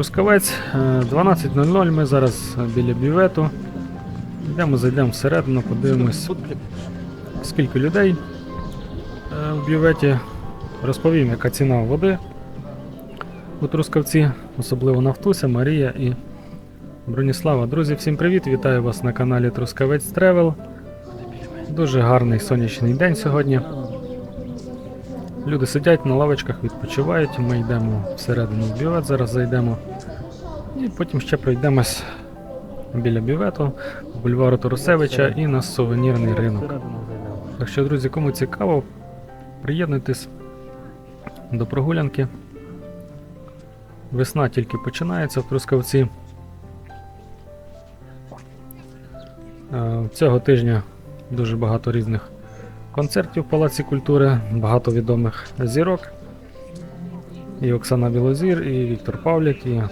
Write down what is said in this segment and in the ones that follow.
Трускавець, е, 12.00. Ми зараз біля бювету. Йдемо, зайдемо всередину, подивимось, скільки людей е, в бюветі. Розповім, яка ціна води у Трускавці, особливо Нафтуся, Марія і Броніслава. Друзі, всім привіт! Вітаю вас на каналі Трускавець Тревел. Дуже гарний сонячний день сьогодні. Люди сидять на лавочках, відпочивають. Ми йдемо всередину в бювет, зараз зайдемо. І потім ще пройдемось біля бювету, бульвару Тарусевича і на сувенірний ринок. Так що, друзі, кому цікаво, приєднуйтесь до прогулянки. Весна тільки починається в Трускавці. Е, Цього тижня дуже багато різних концертів в Палаці культури, багато відомих зірок. І Оксана Білозір, і Віктор Павлік, і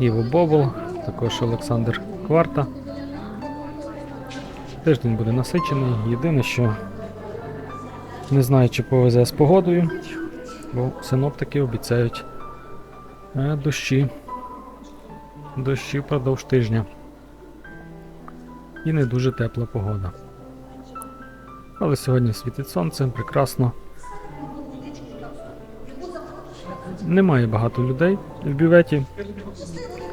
Іво Бобол, також Олександр Кварта. Тиждень буде насичений. Єдине, що не знаю, чи повезе з погодою, бо синоптики обіцяють е, дощі. Дощі впродовж тижня. І не дуже тепла погода. Але сьогодні світить сонце, прекрасно. Немає багато людей в бюветі.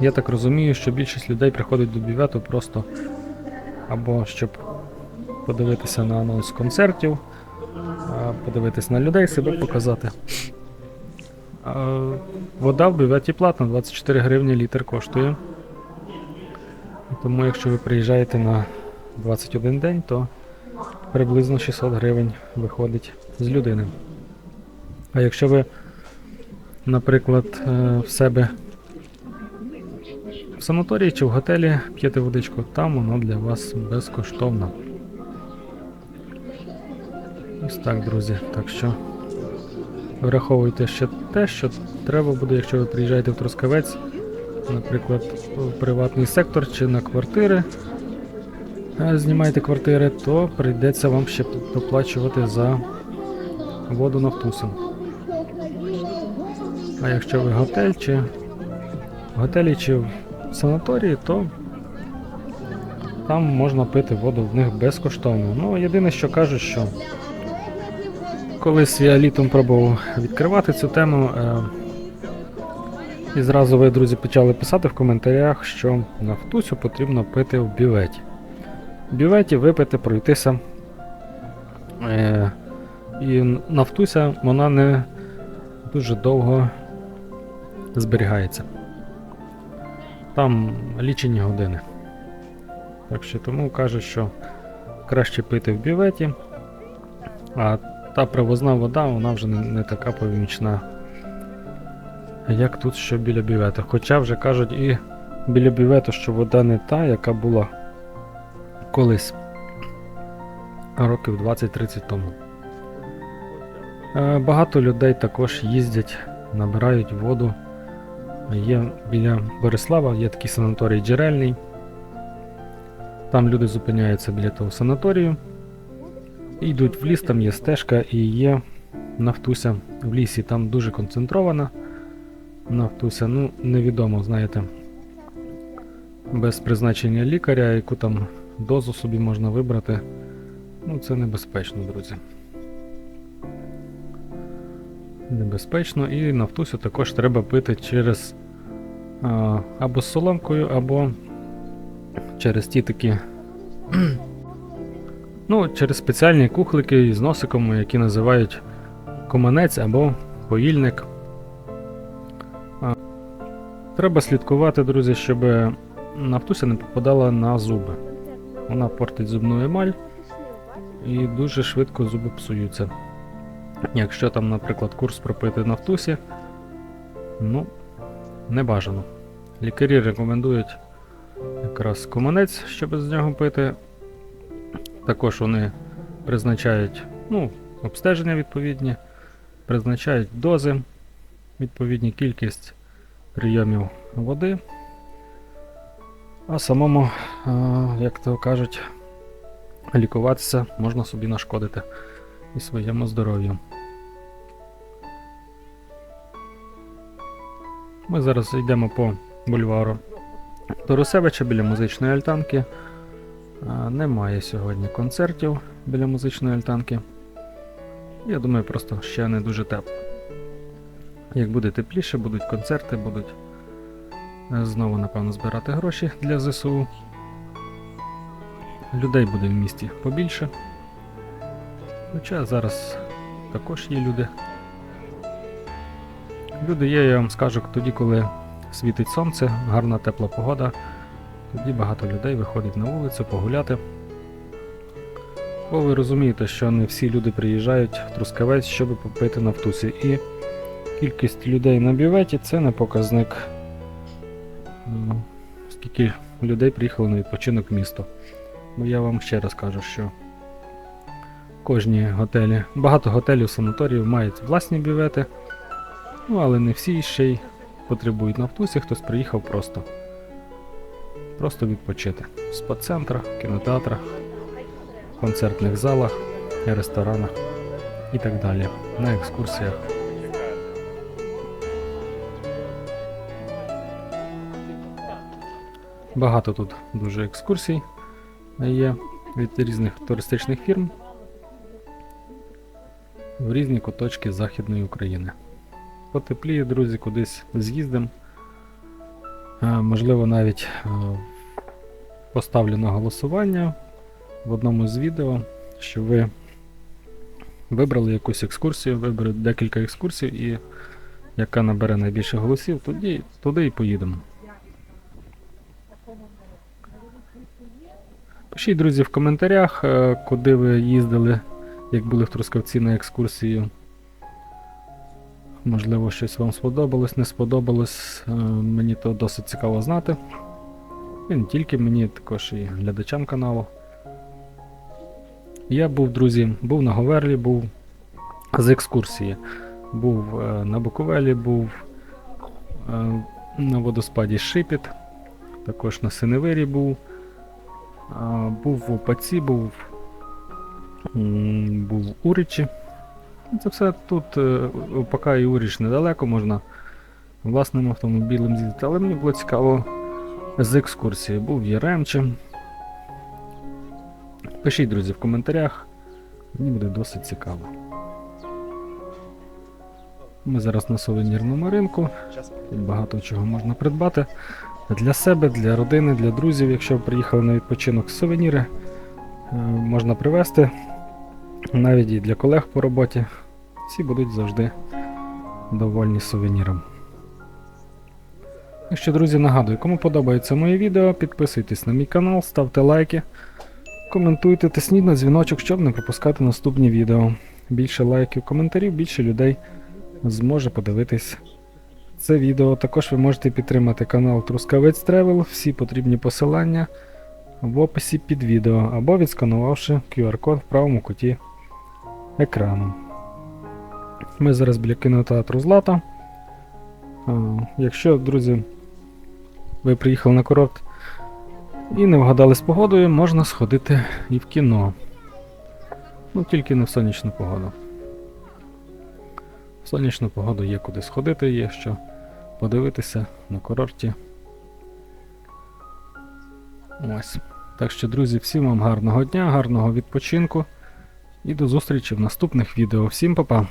Я так розумію, що більшість людей приходить до бювету просто або щоб подивитися на анонс концертів, а, подивитися на людей, себе показати. Вода в бюветі платна, 24 гривні літр коштує. Тому якщо ви приїжджаєте на 21 день, то приблизно 600 гривень виходить з людини. А якщо ви, наприклад, е, в себе в санаторії чи в готелі п'єте водичку, там воно для вас безкоштовно. Ось так, друзі. Так що враховуйте ще те, що треба буде, якщо ви приїжджаєте в Трускавець, наприклад, в приватний сектор чи на квартири. Е, Знімаєте квартири, то прийдеться вам ще доплачувати за воду нафтусом. А якщо ви готель чи в готелі чи в санаторії, то там можна пити воду в них безкоштовно. Ну, єдине, що кажуть, що колись я літом пробував відкривати цю тему. Е- і зразу ви, друзі, почали писати в коментарях, що нафтусю потрібно пити в бюветі. Бюветі випити, пройтися. Е, і нафтуся вона не дуже довго зберігається. Там лічені години. Так що тому кажуть, що краще пити в бюветі, а та привозна вода, вона вже не, не така помічна, як тут, що біля бювету. Хоча вже кажуть і біля бювету, що вода не та, яка була колись років 20-30 тому. Е, Багато людей також їздять, набирають воду. Є біля Борислава, є такий санаторій джерельний. Там люди зупиняються біля того санаторію. Йдуть в ліс, там є стежка і є нафтуся в лісі. Там дуже концентрована нафтуся. Ну, невідомо, знаєте, без призначення лікаря, яку там дозу собі можна вибрати. Ну, це небезпечно, друзі. Небезпечно і нафтусю також треба пити через а, або з соломкою, або через ті такі. ну, через спеціальні кухлики з носиком, які називають команець або поїльник. А, треба слідкувати, друзі, щоб нафтуся не попадала на зуби. Вона портить зубну емаль і дуже швидко зуби псуються. Якщо там, наприклад, курс пропити на втусі, ну, не бажано. Лікарі рекомендують якраз команець, щоб з нього пити. Також вони призначають ну, обстеження відповідні, призначають дози, відповідні кількість прийомів води. А самому, як то кажуть, лікуватися можна собі нашкодити і своєму здоров'ю. Ми зараз йдемо по бульвару Торусевича біля музичної альтанки. Немає сьогодні концертів біля музичної альтанки. Я думаю, просто ще не дуже тепло. Як буде тепліше, будуть концерти, будуть е, знову, напевно, збирати гроші для ЗСУ. Людей буде в місті побільше. Хоча зараз також є люди. Люди є, я вам скажу, тоді, коли світить сонце, гарна тепла погода, тоді багато людей виходить на вулицю погуляти. Бо ви розумієте, що не всі люди приїжджають в Трускавець, щоб попити на втусі. І кількість людей на бюветі це не показник, скільки людей приїхало на відпочинок в місто. Бо я вам ще раз кажу, що кожні готелі, багато готелів, санаторіїв мають власні бювети, ну але не всі ще й потребують нафтусі, хтось приїхав просто. Просто відпочити. В спа-центрах, кінотеатрах, концертних залах, ресторанах і так далі. На екскурсіях. Багато тут дуже екскурсій є від різних туристичних фірм в різні куточки Західної України. Потепліє, друзі, кудись з'їздимо. Е, Можливо, навіть е, поставлю на голосування в одному з відео, що ви вибрали якусь екскурсію, виберете декілька екскурсій, і яка набере найбільше голосів, тоді, туди і поїдемо. Пишіть, друзі, в коментарях, е, куди ви їздили, як були в Трускавці на екскурсію. Можливо, щось вам сподобалось, не сподобалось. Е, Мені то досить цікаво знати. І не тільки мені, також і глядачам каналу. Я був, друзі, був на Говерлі, був з екскурсії. Був е, на Буковелі, був на водоспаді Шипіт, також на Синевирі був. Був в Опаці, був, був в Уричі. Це все тут е, і Уріч недалеко, можна власним автомобілем з'їздити, але мені було цікаво з екскурсії. Був в Яремче. Пишіть, друзі, в коментарях. Мені буде досить цікаво. Ми зараз на сувенірному ринку. Тут багато чого можна придбати. Для себе, для родини, для друзів, якщо приїхали на відпочинок сувеніри, е, можна привезти. Навіть і для колег по роботі. Всі будуть завжди довольні сувеніром. Якщо, друзі, нагадую, кому подобається моє відео, підписуйтесь на мій канал, ставте лайки, коментуйте, тисніть на дзвіночок, щоб не пропускати наступні відео. Більше лайків, коментарів, більше людей зможе подивитись це відео. Також ви можете підтримати канал Трускавець Тревел, всі потрібні посилання в описі під відео або відсканувавши QR-код в правому куті екрану. Ми зараз біля кінотеатру Злата. Якщо, друзі, ви приїхали на курорт і не вгадали з погодою, можна сходити і в кіно. Ну, тільки не в сонячну погоду. В сонячну погоду є куди сходити, є що подивитися на курорті. Ось. Так що, друзі, всім вам гарного дня, гарного відпочинку і до зустрічі в наступних відео. Всім па-па!